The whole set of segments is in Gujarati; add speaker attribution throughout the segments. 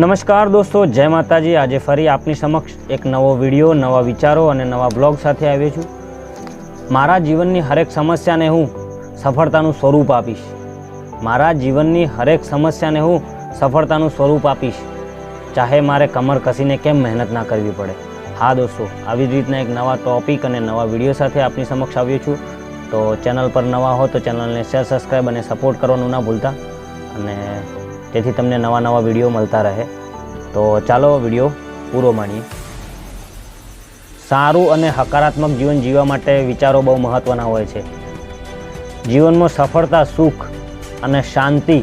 Speaker 1: નમસ્કાર દોસ્તો, જય માતાજી. આજે ફરી આપની સમક્ષ એક નવો વીડિયો, નવા વિચારો અને નવા બ્લોગ સાથે આવ્યો છું. મારા જીવનની હરેક સમસ્યાને હું સફળતાનું સ્વરૂપ આપીશ. મારા જીવનની હરેક સમસ્યાને હું સફળતાનું સ્વરૂપ આપીશ. ચાહે મારે કમર કસીને કેમ મહેનત ના કરવી પડે. હા દોસ્તો, આવી જ રીતના એક નવા ટોપિક અને નવા વીડિયો સાથે આપની સમક્ષ આવ્યો છું. તો ચેનલ પર નવા હો તો ચેનલને શેર સબસ્ક્રાઈબ અને સપોર્ટ કરવાનું ના ભૂલતા. અને જેથી તમને નવા નવા વીડિયો મળતા રહે. તો ચાલો વીડિયો પૂરો માણીએ. સારું અને હકારાત્મક જીવન જીવવા માટે વિચારો બહુ મહત્ત્વના હોય છે. જીવનમાં સફળતા, સુખ અને શાંતિ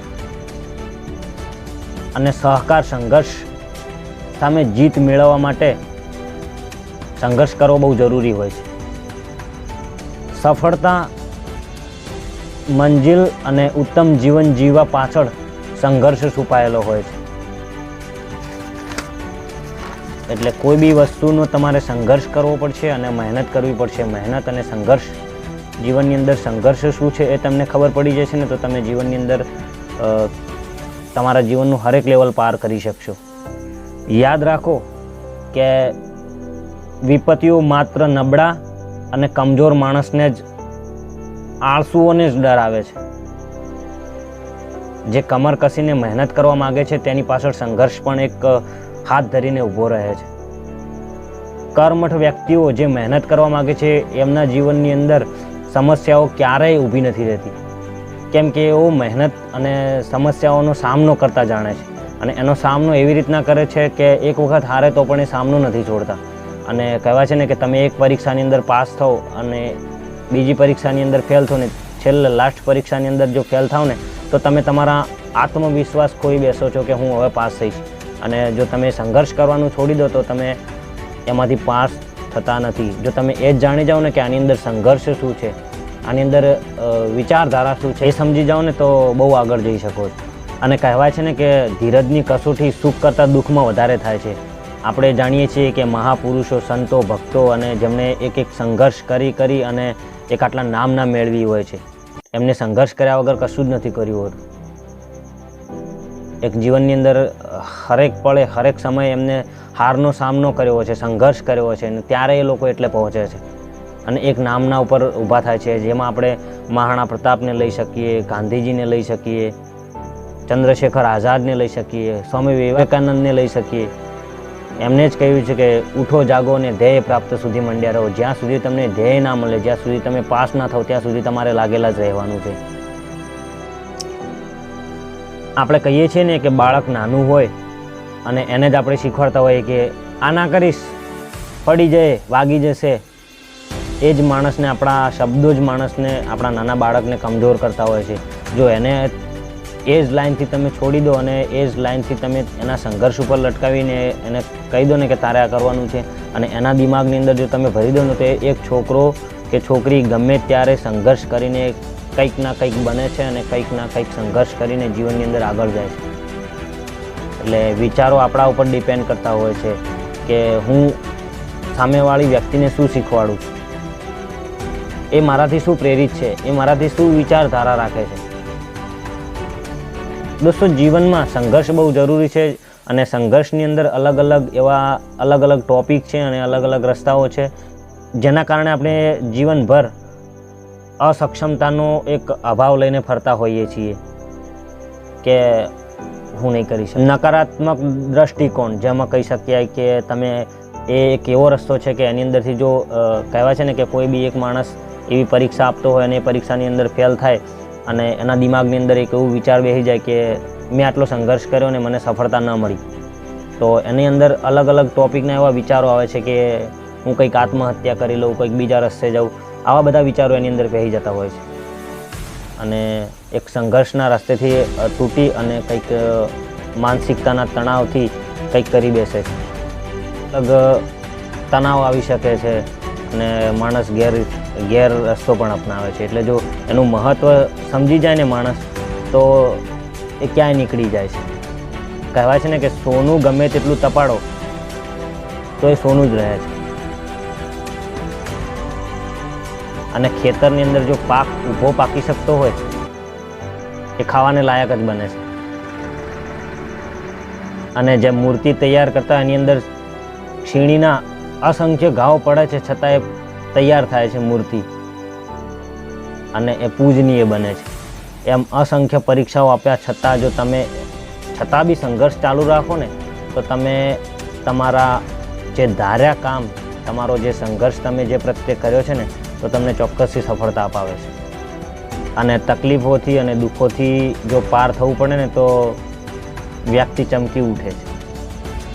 Speaker 1: અને સહકાર સંઘર્ષ સામે જીત મેળવવા માટે સંઘર્ષ કરવો બહુ જરૂરી હોય છે. સફળતા, મંજિલ અને ઉત્તમ જીવન જીવવા પાછળ સંઘર્ષ છુપાયેલો હોય છે. એટલે કોઈ બી વસ્તુનો તમારે સંઘર્ષ કરવો પડશે અને મહેનત કરવી પડશે. મહેનત અને સંઘર્ષ, જીવનની અંદર સંઘર્ષ શું છે એ તમને ખબર પડી જશે ને તો તમે જીવનની અંદર તમારા જીવનનું હરેક લેવલ પાર કરી શકશો. યાદ રાખો કે વિપત્તિઓ માત્ર નબળા અને કમજોર માણસને જ, આળસુઓને જ ડરાવે છે. જે કમર કસીને મહેનત કરવા માગે છે, તેની પાછળ સંઘર્ષ પણ એક હાથ ધરીને ઊભો રહે છે. કર્મઠ વ્યક્તિઓ જે મહેનત કરવા માગે છે, એમના જીવનની અંદર સમસ્યાઓ ક્યારેય ઊભી નથી રહેતી. કેમ કે એઓ મહેનત અને સમસ્યાઓનો સામનો કરતા જાણે છે અને એનો સામનો એવી રીતના કરે છે કે એક વખત હારે તો પણ એ સામનો નથી છોડતા. અને કહેવાય છે ને કે તમે એક પરીક્ષાની અંદર પાસ થાઓ અને બીજી પરીક્ષાની અંદર ફેલ થો ને છેલ્લે લાસ્ટ પરીક્ષાની અંદર જો ફેલ થાવ ને તો તમે તમારા આત્મવિશ્વાસ ખોઈ બેસો છો કે હું હવે પાસ થઈશ. અને જો તમે સંઘર્ષ કરવાનું છોડી દો તો તમે એમાંથી પાસ થતા નથી. જો તમે એ જ જાણી જાઓ ને કે આની અંદર સંઘર્ષ શું છે, આની અંદર વિચારધારા શું છે, એ સમજી જાઓ ને તો બહુ આગળ જઈ શકો છો. અને કહેવાય છે ને કે ધીરજની કસોટી સુખ કરતાં દુઃખમાં વધારે થાય છે. આપણે જાણીએ છીએ કે મહાપુરુષો, સંતો, ભક્તો અને જેમણે એક એક સંઘર્ષ કરી કરી અને એક આટલા નામના મેળવી હોય છે. એમને સંઘર્ષ કર્યા વગર કશું જ નથી કર્યું હોતું. એક જીવનની અંદર હરેક પળે, હરેક સમયે એમને હારનો સામનો કર્યો છે, સંઘર્ષ કર્યો છે અને ત્યારે એ લોકો એટલે પહોંચે છે. અને એક નામના ઉપર ઊભા થાય છે, જેમાં આપણે મહારાણા પ્રતાપને લઈ શકીએ, ગાંધીજીને લઈ શકીએ, ચંદ્રશેખર આઝાદને લઈ શકીએ, સ્વામી વિવેકાનંદને લઈ શકીએ. એમને જ કહ્યું છે કે ઉઠો, જાગો અને ધ્યેય પ્રાપ્ત સુધી મંડ્યા રહો. જ્યાં સુધી તમને ધ્યેય ના મળે, જ્યાં સુધી તમે પાસ ના થાવ, ત્યાં સુધી તમારે લાગેલા જ રહેવાનું છે. આપણે કહીએ છીએ ને કે બાળક નાનું હોય અને એને જ આપણે શીખવાડતા હોઈએ કે આ ના કરીશ, પડી જાય વાગી જશે. એ જ માણસને, આપણા શબ્દો જ માણસને, આપણા નાના બાળકને કમજોર કરતા હોય છે. જો એને એ જ લાઈનથી તમે છોડી દો અને એ જ લાઇનથી તમે એના સંઘર્ષ ઉપર લટકાવીને એને કહી દો ને કે તારે આ કરવાનું છે. અને એના દિમાગની અંદર જો તમે ભરી દો ને તો એક છોકરો કે છોકરી ગમે ત્યારે સંઘર્ષ કરીને કંઈક ના કંઈક બને છે અને કંઈક ના કંઈક સંઘર્ષ કરીને જીવનની અંદર આગળ જાય છે. એટલે વિચારો આપણા ઉપર ડિપેન્ડ કરતા હોય છે કે હું સામેવાળી વ્યક્તિને શું શીખવાડું? છું એ મારાથી શું પ્રેરિત છે? એ મારાથી શું વિચારધારા રાખે છે? દોસ્તો, જીવનમાં સંઘર્ષ બહુ જરૂરી છે અને સંઘર્ષની અંદર અલગ અલગ એવા અલગ અલગ ટોપિક છે અને અલગ અલગ રસ્તાઓ છે. જેના કારણે આપણે જીવનભર અસક્ષમતાનો એક અભાવ લઈને ફરતા હોઈએ છીએ કે હું નહીં કરી શકું. નકારાત્મક દ્રષ્ટિકોણ, જેમાં કહી શકીએ કે તમે એ એક એવો રસ્તો છે કે એની અંદરથી જો કહેવાય છે ને કે કોઈ બી એક માણસ એવી પરીક્ષા આપતો હોય અને એ પરીક્ષાની અંદર ફેલ થાય અને એના દિમાગની અંદર એક એવું વિચાર બેસી જાય કે મેં આટલો સંઘર્ષ કર્યો અને મને સફળતા ન મળી. તો એની અંદર અલગ અલગ ટોપિકના એવા વિચારો આવે છે કે હું કંઈક આત્મહત્યા કરી લઉં, કંઈક બીજા રસ્તે જાઉં. આવા બધા વિચારો એની અંદર પહેરી જતા હોય છે. અને એક સંઘર્ષના રસ્તેથી તૂટી અને કંઈક માનસિકતાના તણાવથી કંઈક કરી બેસે છે. અલગ તણાવ આવી શકે છે અને માણસ ગેર ગેર રસ્તો પણ અપનાવે છે. એટલે જો એનું મહત્ત્વ સમજી જાય ને માણસ, તો એ ક્યાંય નીકળી જાય છે. કહેવાય છે ને કે સોનું ગમે તેટલું તપાડો, તો એ સોનું જ રહે છે. અને ખેતરની અંદર જો પાક ઊભો પાકી શકતો હોય, એ ખાવાને લાયક જ બને છે. અને જે મૂર્તિ તૈયાર કરતા એની અંદર ક્ષીણીના અસંખ્ય ઘાવ પડે છે, છતાં એ તૈયાર થાય છે મૂર્તિ. અને એ પૂજનીય બને છે. એમ અસંખ્ય પરીક્ષાઓ આપ્યા છતાં જો તમે, છતાં બી સંઘર્ષ ચાલુ રાખો ને, તો તમે તમારા જે ધાર્યા કામ, તમારો જે સંઘર્ષ તમે જે પ્રત્યે કર્યો છે ને, તો તમને ચોક્કસથી સફળતા અપાવે છે. અને તકલીફોથી અને દુઃખોથી જો પાર થવું પડે ને, તો વ્યક્તિ ચમકી ઉઠે છે.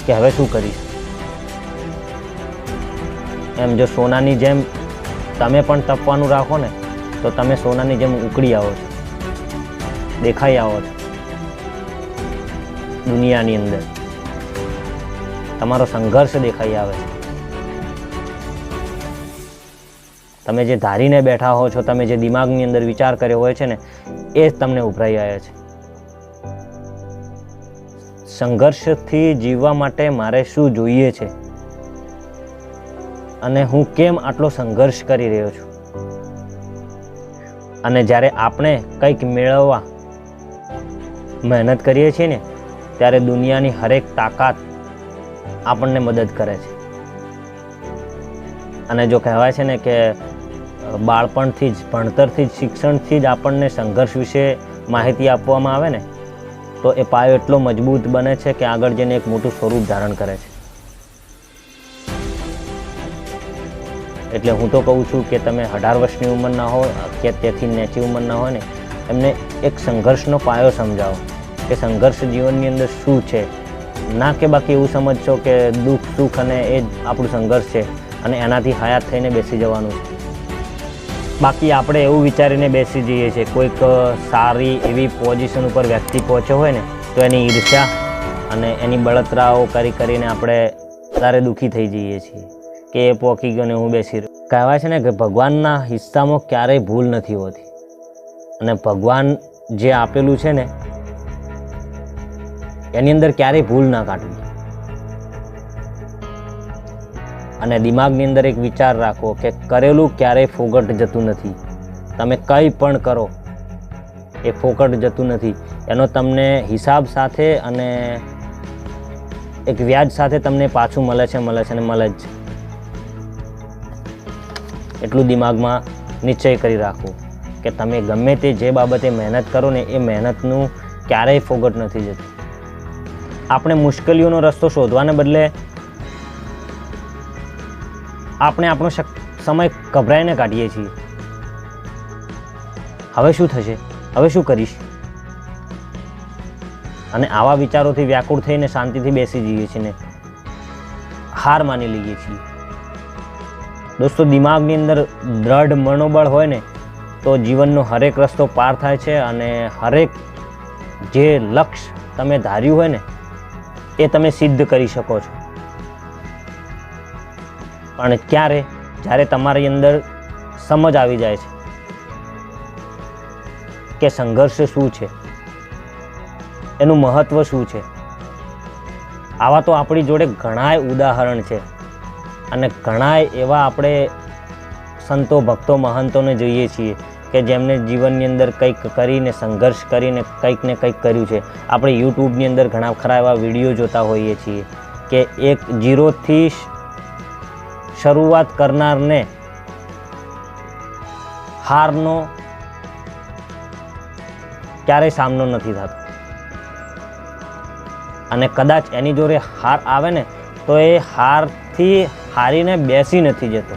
Speaker 1: કે હવે શું કરીશ? એમ જો સોનાની જેમ તમે પણ તપવાનું રાખો ને, તો તમે સોનાની જેમ ઉકળી આવો છો. દેખાઈ આવો છો. દુનિયાની અંદર. તમારો સંઘર્ષ દેખાઈ આવે છે. તમે જે ધારીને બેઠા હો છો, તમે જે દિમાગની અંદર વિચાર કર્યો હોય છે ને, એ જ તમને ઉભરાઈ આવ્યા છે. સંઘર્ષથી જીવવા માટે મારે શું જોઈએ છે? અને હું કેમ આટલો સંઘર્ષ કરી રહ્યો છું? અને જ્યારે આપણે કંઈક મેળવવા મહેનત કરીએ છીએ ને, ત્યારે દુનિયાની હરેક તાકાત આપણને મદદ કરે છે. અને જો કહેવાય છે ને કે બાળપણથી જ, ભણતરથી જ, શિક્ષણથી જ આપણને સંઘર્ષ વિશે માહિતી આપવામાં આવે ને, તો એ પાયો એટલો મજબૂત બને છે કે આગળ જઈને એક મોટું સ્વરૂપ ધારણ કરે છે. એટલે હું તો કહું છું કે તમે અઢાર વર્ષની ઉંમરના હો, કે તેથી નેચી ઉંમરના હોય ને, એમને એક સંઘર્ષનો પાયો સમજાવો કે સંઘર્ષ જીવનની અંદર શું છે. ના કે બાકી એવું સમજશો કે દુઃખ, સુખ અને એ જ આપણું સંઘર્ષ છે અને એનાથી હયાત થઈને બેસી જવાનું બાકી આપણે એવું વિચારીને બેસી જઈએ છીએ, કોઈક સારી એવી પોઝિશન ઉપર વ્યક્તિ પહોંચ્યો હોય ને, તો એની ઈર્ષ્યા અને એની બળતરાઓ કરી કરીને આપણે વધારે દુઃખી થઈ જઈએ છીએ. કે એ પોકી ગયો ને હું બેસી રહ્યો. કહેવાય છે ને કે ભગવાનના હિસ્સામાં ક્યારેય ભૂલ નથી હોતી. અને ભગવાન જે આપેલું છે ને, એની અંદર ક્યારેય ભૂલ ના કાઢવી. અને દિમાગની અંદર એક વિચાર રાખો કે કરેલું ક્યારેય ફોગટ જતું નથી. તમે કંઈ પણ કરો, એ ફોકટ જતું નથી. એનો તમને હિસાબ સાથે અને એક વ્યાજ સાથે તમને પાછું મળે છે મળે છે અને મળે જ છે. એટલું દિમાગમાં નિશ્ચય કરી રાખવું કે તમે ગમે તે જે બાબતે મહેનત કરો ને એ મહેનતનું ક્યારેય ફોગટ નથી જતું. આપણે મુશ્કેલીઓનો રસ્તો શોધવાને બદલે આપણે આપણો સમય ગભરાઈને કાઢીએ છીએ. હવે શું થશે? હવે શું કરીશ? અને આવા વિચારોથી વ્યાકુળ થઈને શાંતિથી બેસી જઈએ છીએ ને. હાર માની લઈએ છીએ. દોસ્તો, દિમાગની અંદર દ્રઢ મનોબળ હોય ને, તો જીવનનો હરેક રસ્તો પાર થાય છે અને હરેક જે લક્ષ્ય તમે ધાર્યું હોય ને, એ તમે સિદ્ધ કરી શકો છો. પણ ક્યારે? જ્યારે તમારી અંદર સમજ આવી જાય છે કે સંઘર્ષ શું છે, એનું મહત્વ શું છે. આવા તો આપણી જોડે ઘણાય ઉદાહરણ છે. અને ઘણાય એવા આપણે સંતો, ભક્તો, મહંતોને જોઈએ છીએ કે જેમને જીવનની અંદર કંઈક કરીને, સંઘર્ષ કરીને કંઈક ને કંઈક કર્યું છે. આપણે યુટ્યુબની અંદર ઘણા ખરા એવા વીડિયો જોતા હોઈએ છીએ કે એક જીરોથી શરૂઆત કરનારને હારનો ક્યારેય સામનો નથી થતો. અને કદાચ એની જોડે હાર આવે ને, તો એ હારથી હારીને બેસી નથી જતો.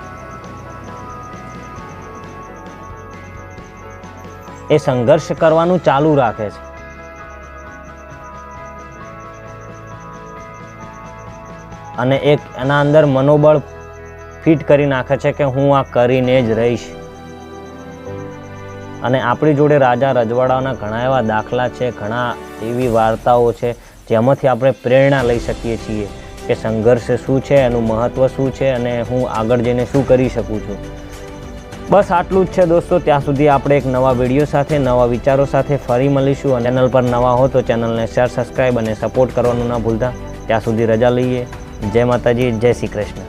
Speaker 1: એ સંઘર્ષ કરવાનું ચાલુ રાખે છે. અને એક એના અંદર મનોબળ ફિટ કરી નાખે છે કે હું આ કરીને જ રહીશ. અને આપણી જોડે રાજા રજવાડાઓના ઘણા એવા દાખલા છે, ઘણા એવી વાર્તાઓ છે, જેમાંથી આપણે પ્રેરણા લઈ શકીએ છીએ. કે સંઘર્ષ શું છે, એનું મહત્ત્વ શું છે અને હું આગળ જઈને શું કરી શકું છું. બસ આટલું જ છે દોસ્તો, ત્યાં સુધી આપણે એક નવા વીડિયો સાથે, નવા વિચારો સાથે ફરી મળીશું. અને ચેનલ પર નવા હો તો ચેનલને શેર સબસ્ક્રાઈબ અને સપોર્ટ કરવાનું ના ભૂલતા. ત્યાં સુધી રજા લઈએ. જય માતાજી, જય શ્રી કૃષ્ણ.